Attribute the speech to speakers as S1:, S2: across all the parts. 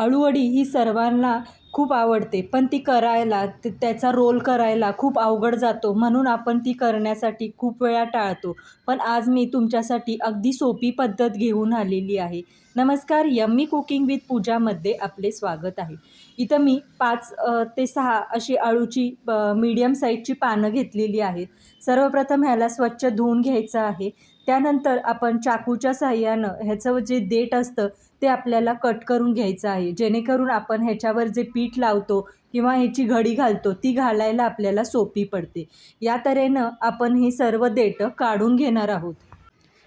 S1: अळूवडी ही सर्वांना खूप आवडते पण ती करायला त त्याचा रोल करायला खूप अवघड जातो. म्हणून आपण ती करण्यासाठी खूप वेळा टाळतो. पण आज मी तुमच्यासाठी अगदी सोपी पद्धत घेऊन आलेली आहे. नमस्कार यम्मी कुकिंग विथ पूजामध्ये आपले स्वागत आहे. इथं मी पाच ते सहा अशी अळूची मीडियम साईजची पानं घेतलेली आहेत. सर्वप्रथम ह्याला स्वच्छ धुवून घ्यायचं आहे. त्यानंतर आपण चाकूच्या साह्यानं ह्याचं जे देठ असतं ते आपल्याला कट करून घ्यायचं आहे. जेणेकरून आपण ह्याच्यावर जे पीठ लावतो किंवा ह्याची घडी घालतो ती घालायला आपल्याला सोपी पडते. या तऱ्हेनं आपण ही सर्व देठं काढून घेणार आहोत.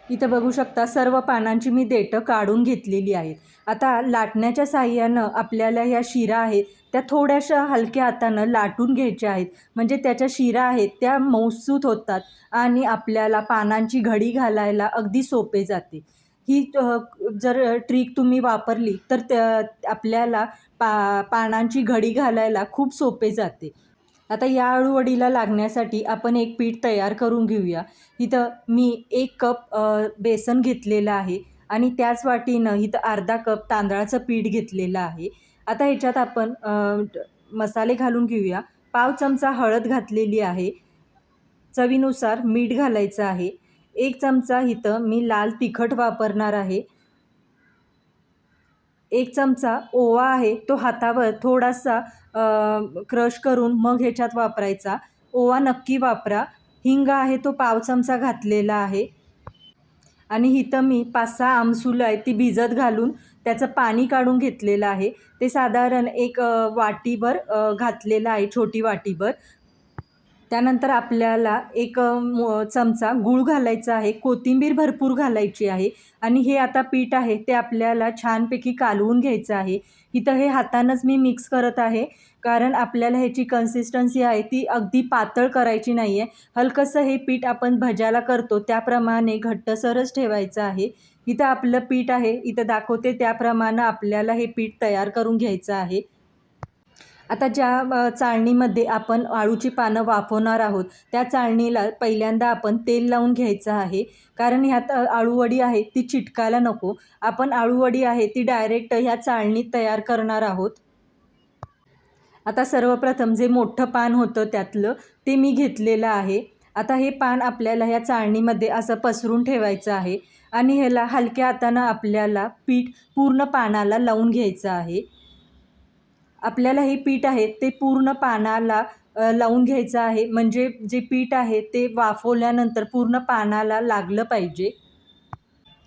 S1: इथं बघू शकता सर्व पानांची मी देठं काढून घेतलेली आहेत. आता लाटण्याच्या साह्यानं आपल्याला ह्या शिरा आहेत त्या थोड्याशा हलक्या हातानं लाटून घ्यायच्या आहेत. म्हणजे त्याच्या शिरा आहेत त्या मौसूत होतात आणि आपल्याला पानांची घडी घालायला अगदी सोपे जाते. ही जर ट्रिक तुम्ही वापरली तर त्या आपल्याला पा पानांची घडी घालायला खूप सोपे जाते. आता या अळूवडीला लागण्यासाठी आपण एक पीठ तयार करून घेऊया. इथं मी एक कप बेसन घेतलेलं आहे. आणि त्याच वाटीनं इथं अर्धा कप तांदळाचं पीठ घेतलेलं आहे. आता ह्याच्यात आपण मसाले घालून घेऊया. पाव चमचा हळद घातलेली आहे. चवीनुसार मीठ घालायचं आहे. एक चमचा इथं मी लाल तिखट वापरणार आहे. एक चमचा ओवा आहे. तो हातावर थोडासा क्रश करून मग ह्याच्यात वापरायचा. ओवा नक्की वापरा. हिंग आहे तो पाव चमचा घातलेला आहे. आणि इथं मी पाच सहा आमसुलं आहे ती भिजत घालून त्याचं पाणी काढून घेतलेलं आहे. ते साधारण एक वाटीभर घातलेलं आहे छोटी वाटीभर. त्यानंतर आपल्याला एक चमचा गूळ घालायचा आहे कोथिंबीर भरपूर घालायची आहे आणि हे आता पीठ आहे ते आपल्याला छानपैकी कालवून घ्यायचं आहे. इथं हे हातानंच मी मिक्स करत आहे कारण आपल्याला ह्याची कन्सिस्टन्सी आहे ती अगदी पातळ करायची नाही आहे हलकंसं हे पीठ आपण भज्याला करतो त्याप्रमाणे घट्टसरच ठेवायचं आहे. इथं आपलं पीठ आहे इथं दाखवते त्याप्रमाणे आपल्याला हे पीठ तयार करून घ्यायचं आहे. आता ज्या चाळणीमध्ये आपण आळूची पानं वाफवणार आहोत त्या चाळणीला पहिल्यांदा आपण तेल लावून घ्यायचं आहे. कारण ह्यात आळूवडी आहे ती चिटकायला नको. आपण आळूवडी आहे ती डायरेक्ट ह्या चाळणीत तयार करणार आहोत. आता सर्वप्रथम जे मोठं पान होतं त्यातलं ते मी घेतलेलं आहे. आता हे पान आपल्याला ह्या चाळणीमध्ये असं पसरून ठेवायचं आहे. आणि ह्याला हलक्या हातानं आपल्याला पीठ पूर्ण पानाला लावून घ्यायचं आहे. आपल्याला हे पीठ आहे ते पूर्ण पानाला लावून घ्यायचं आहे. म्हणजे जे पीठ आहे ते वाफवल्यानंतर पूर्ण पानाला लागलं पाहिजे.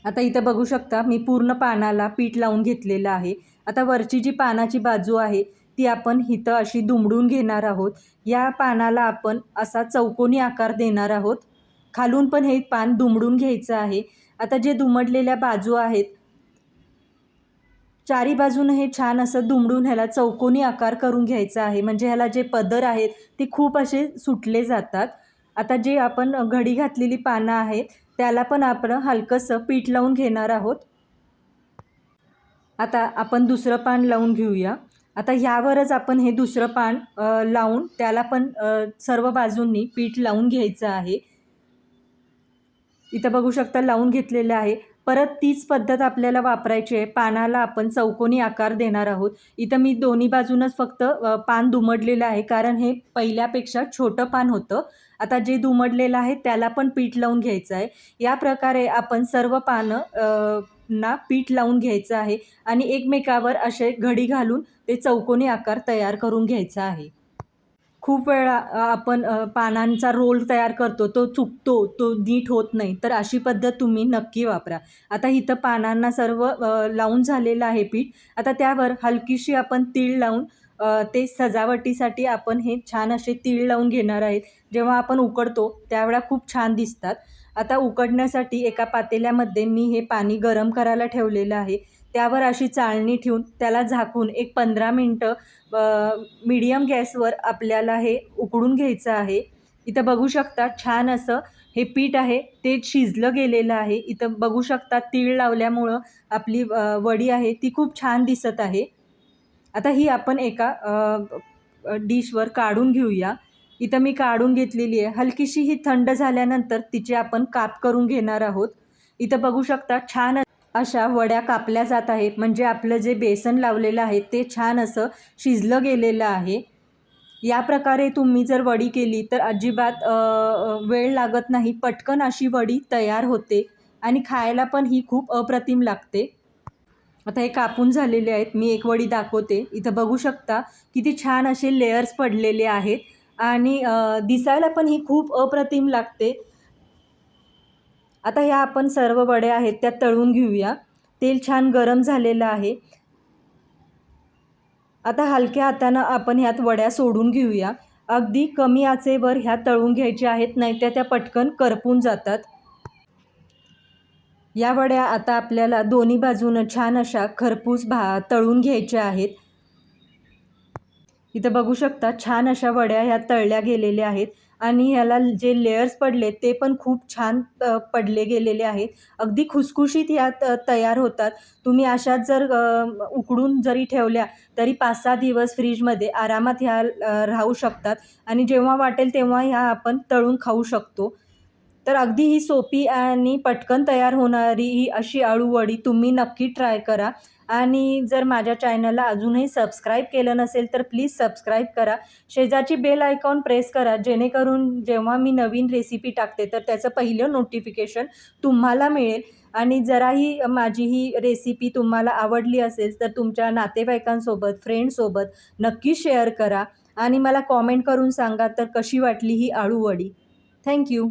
S1: आता इथं बघू शकता मी पूर्ण पानाला पीठ लावून घेतलेलं आहे. आता वरची जी पानाची बाजू आहे ती आपण इथं अशी दुमडून घेणार आहोत. या पानाला आपण असा चौकोनी आकार देणार आहोत. खालून पण हे पान दुमडून घ्यायचं आहे. आता जे दुमडलेल्या बाजू आहेत चारी बाजूनं हे छान असं दुमडून ह्याला चौकोनी आकार करून घ्यायचा आहे. म्हणजे ह्याला जे पदर आहेत ते खूप असे सुटले जातात. आता जे आपण घडी घातलेली पानं आहेत त्याला पण आपण हलकंसं पीठ लावून घेणार आहोत. आता आपण दुसरं पान लावून घेऊया. आता ह्यावरच आपण हे दुसरं पान लावून त्याला पण सर्व बाजूंनी पीठ लावून घ्यायचं आहे. इथं बघू शकता लावून घेतलेलं आहे. परत तीच पद्धत आपल्याला वापरायची आहे. पानाला आपण चौकोनी आकार देणार आहोत. इथं मी दोन्ही बाजूनच फक्त पान दुमडलेलं आहे. कारण हे पहिल्यापेक्षा छोटं पान होतं. आता जे दुमडलेलं आहे त्याला पण पीठ लावून घ्यायचं आहे. या प्रकारे आपण सर्व पानं ना पीठ लावून घ्यायचं आहे. आणि एकमेकावर असे घडी घालून ते चौकोनी आकार तयार करून घ्यायचा आहे. खूप वेळा आपण पानांचा रोल तयार करतो तो चुकतो तो नीट होत नाही तर अशी पद्धत तुम्ही नक्की वापरा. आता इथं पानांना सर्व लावून झालेलं आहे पीठ. आता त्यावर हलकीशी आपण तीळ लावून ते सजावटीसाठी आपण हे छान असे तीळ लावून घेणार आहेत. जेव्हा आपण उकडतो त्यावेळा खूप छान दिसतात. आता उकडण्यासाठी एका पातेल्यामध्ये मी हे पाणी गरम करायला ठेवलेलं आहे. त्यावर अशी चाळणी ठेवून त्याला झाकून एक पंधरा मिनटं मीडियम गॅसवर आपल्याला हे उकडून घ्यायचं आहे. इथं बघू शकता छान असं हे पीठ आहे ते शिजलं गेलेलं आहे. इथं बघू शकता तीळ लावल्यामुळं आपली वडी आहे ती खूप छान दिसत आहे. आता ही आपण एका डिशवर काढून घेऊया. इथं मी काढून घेतलेली आहे. हलकीशी ही थंड झाल्यानंतर तिचे आपण काप करून घेणार आहोत. इथं बघू शकता छान अशा वड्या कापल्या जात आहेत. म्हणजे आपलं जे बेसन लावलेलं आहे ते छान असं शिजलं गेलेलं आहे. या प्रकारे तुम्ही जर वडी केली तर अजिबात वेळ लागत नाही. पटकन अशी वडी तयार होते आणि खायला पण ही खूप अप्रतिम लागते. आता हे कापून झालेले आहेत. मी एक वडी दाखवते. इथं बघू शकता किती छान असे लेयर्स पडलेले आहेत. आणि दिसायला पण ही खूप अप्रतिम लागते. आता ह्या आपण सर्व वड्या आहेत त्या तळून घेऊया. तेल छान गरम झालेलं आहे. आता हलक्या हातानं आपण ह्यात वड्या सोडून घेऊया. अगदी कमी आचेवर ह्या तळून घ्यायच्या आहेत नाही त्या त्या पटकन करपून जातात. या वड्या आता आपल्याला दोन्ही बाजूनं छान अशा खरपूस भा तळून घ्यायच्या आहेत. इथं बघू शकता छान अशा वड्या ह्या तळल्या गेलेल्या आहेत आणि ह्याला जे लेयर्स पडले ते पण खूप छान पडले गेलेले आहेत. अगदी खुसखुशीत ह्या त तयार होतात. तुम्ही अशाच जर उकडून जरी ठेवल्या तरी पाच सहा दिवस फ्रीजमध्ये आरामात ह्या राहू शकतात आणि जेव्हा वाटेल तेव्हा ह्या आपण तळून खाऊ शकतो. तर अगदी ही सोपी आणि पटकन तयार होणारी ही अशी आळूवडी तुम्ही नक्की ट्राय करा. आणि जर माझ्या चॅनलला अजूनही सबस्क्राईब केलं नसेल तर प्लीज सबस्क्राईब करा. शेजारची बेल आयकॉन प्रेस करा जेणेकरून जेव्हा मी नवीन रेसिपी टाकते तर त्याचं पहिलं नोटिफिकेशन तुम्हाला मिळेल. आणि जराही माझी ही रेसिपी तुम्हाला आवडली असेल तर तुमच्या नातेवाईकांसोबत फ्रेंडसोबत नक्की शेअर करा. आणि मला कॉमेंट करून सांगा तर कशी वाटली ही आळूवडी? थँक्यू